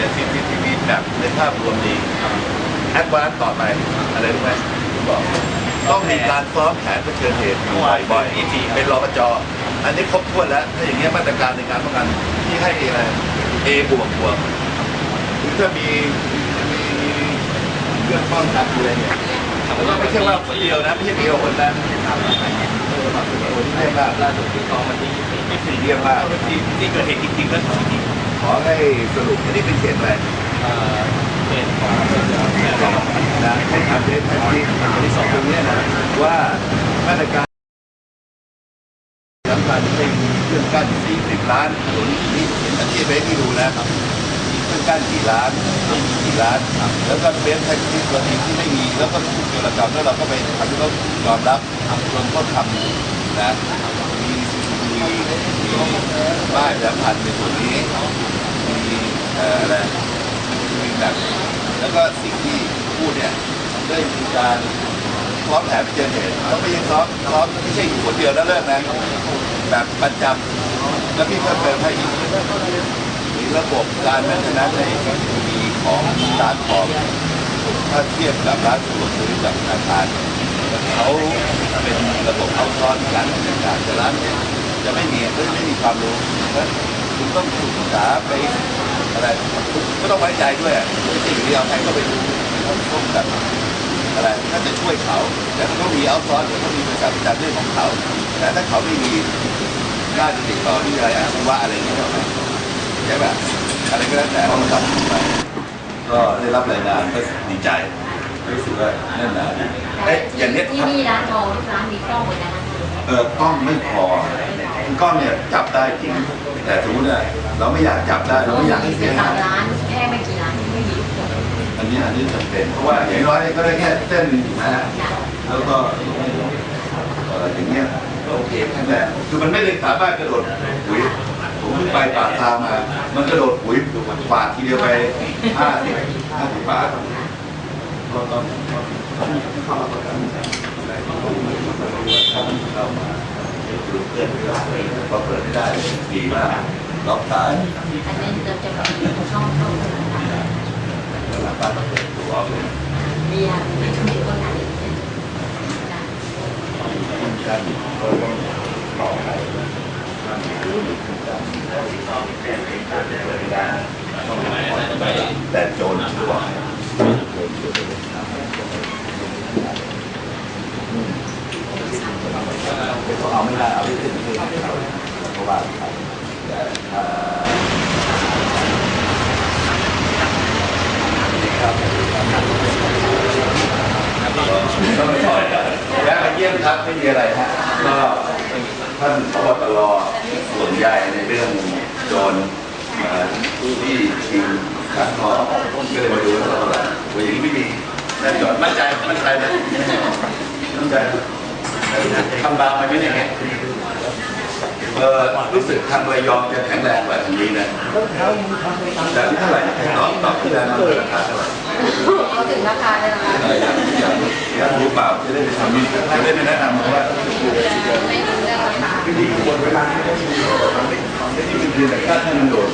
แต่ซีซีทีวีแบบในภาพรวมดีแอดวานซ์ต่อไปอะไรรู้ไหมผมบอกต้องมีการซ้อมแผนเผชิญเหตุอยู่บ่อยๆเป็นรปจอันนี้ครบถ้วนแล้วถ้าอย่างเงี้ยมาตรการในการป้องกันที่ให้อะไรเอบวกบวกหรือถ้ามีมีเครื่องป้องกันอะไรเนี่ยแล้วก็ไม่ใช่ว่าคนเดียวนะไม่ใช่เดียวคนนะคนที่เรียกว่าล่าสุดที่กองวันที่24ที่สี่เรียกว่าที่ที่เกิดเหตุจริงๆก็สองที่ ขอให้สรุปอันนี้เป็นเขตอะไรเอ่อเป็นของเรื่องแม่รองนะให้ทำเรื่องที่ที่สองตรงนี้นะว่ามาตรการสำคัญให้มีเครื่องกั้น 40 ล้านถนนนี่เห็นอาชีพไปที่ดูนะครับมีเครื่องกั้นกี่ล้านมีกี่ล้าน แล้วก็เบนแท็กซี่กรณีที่ไม่มีแล้วก็ถูกโจรกรรมแล้วเราก็ไปทำให้เขายอมรับทำจนเขาทำนะ มีป้ายประชาพันธ์ในส่วนนี้มีอะไรมีแบบแล้วก็สิ่งที่พูดเนี่ยได้มีการซ้อมแผนเผชิญเหตุต้องไม่ใช่ซ้อมซ้อมไม่ใช่อยู่คนเดียวแล้วเลิกนะแบบประจำแล้วพี่เพิ่มเติมให้อีกมีระบบการแมนนแนนซ์ในมีของร้านทองถ้าเทียบกับร้านสะดวกซื้อกับธนาคารเขาเป็นระบบเอาซ้อนการดำเนินการแต่ร้านเนี่ย จะไม่มีก็จะไม่มีความรู้เพราะฉะนั้นคุณต้องศึกษาไปอะไรก็ต้องไว้ใจด้วยอะไม่ใช่อยู่ที่เอาใครก็ไปดูเขาต้องแบบอะไรถ้าจะช่วยเขาแต่เขามีเอาซอร์สหรือเขามีบริษัทประจำเรื่องของเขาแต่ถ้าเขาไม่มีกล้าจะติดต่อที่อะไรอาชีวะอะไรอย่างเงี้ยหรอกนะใช่ไหมอะไรก็แล้วแต่เขาทำไปก็ได้รับรายงานก็ดีใจรู้สึกว่าแน่นหนาดีเอ๊ะอย่างเนี้ยที่นี่ร้านทองทุกร้านมีกล้องหมดนะคะเออกล้องไม่พอ กล้องเนี่ยจับได้จริง แต่สมมติเนี่ยเราไม่อยากจับได้เราไม่อยากให้เสียสาหายมร้านแค่ไม่กี่ร้านที่ไม่มีอันนี้อันนี้จำเป็นเพราะว่าอย่างน้อยก็ได้แค่เส้นหนึ่งถูกไหมฮะแล้วก็เอ่ออย่างเงี้ยก็โอเคแค่นั้นคือมันไม่ได้สามารถกระโดดปุ๋ยผมเพิ่งไปป่าซามา มันกระโดดปุ๋ยบาททีเดียวไปห้าสิบห้าสิบบาทก็ต้องเข้ามาประกันเข้ามา ดูเพื่อนพอเปิดไม่ได้ดีมากล็อกตายอันนี้เราจะมีช่องเข้าหลังบ้านต้องเปิดตัวเอาเลยมีอะมีมีคนไหนคุณกันก็ต้องต่อไปแต่โจรชั่ว เขาเอาไม่ได้เอาไม่ถึงที่เพราะว่าแต่ถ้าก็ไม่ต่อยกันแวะมาเยี่ยมครับไม่มีอะไรฮะก็ท่านพบตรส่วนใหญ่ในเรื่องโจรมาที่ชิงขันทอก็เลยมาดูแล้วก็แบบว่าอย่างนี้ไม่มีแน่จอดมั่นใจมั่นใจนะมั่นใจ ทำบางไปไหมเนี่ยเออรู้สึกทางระยองจะแข็งแรงกว่าทางนี้นะแต่ที่เท่าไหร่ตอบตอบที่แล้วมันราคาเท่าไหร่เขาถึงราคาเลยนะคะเอออยากอยากอยากรู้เปล่าจะได้ไปทำนี่จะได้ไปแนะนำว่าไม่รู้เรื่องราคาวิธีควรเวลาที่ต้องดูมันไม่ไม่ได้เป็นเพียงแต่ค่าท่านมันโดด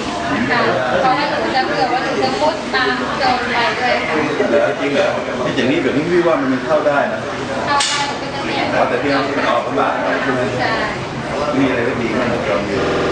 ค่ะเพราะว่าหนูจะเผื่อว่าหนูจะมุดตามโจรไปด้วยค่ะแล้วจริงเหรอที่อย่างนี้แบบนี้พี่ว่ามันเข้าได้นะเข้าได้ แต่ที่เราออกลำบากใช่ไหมใช่มีอะไรก็ดีมันยอมอยู่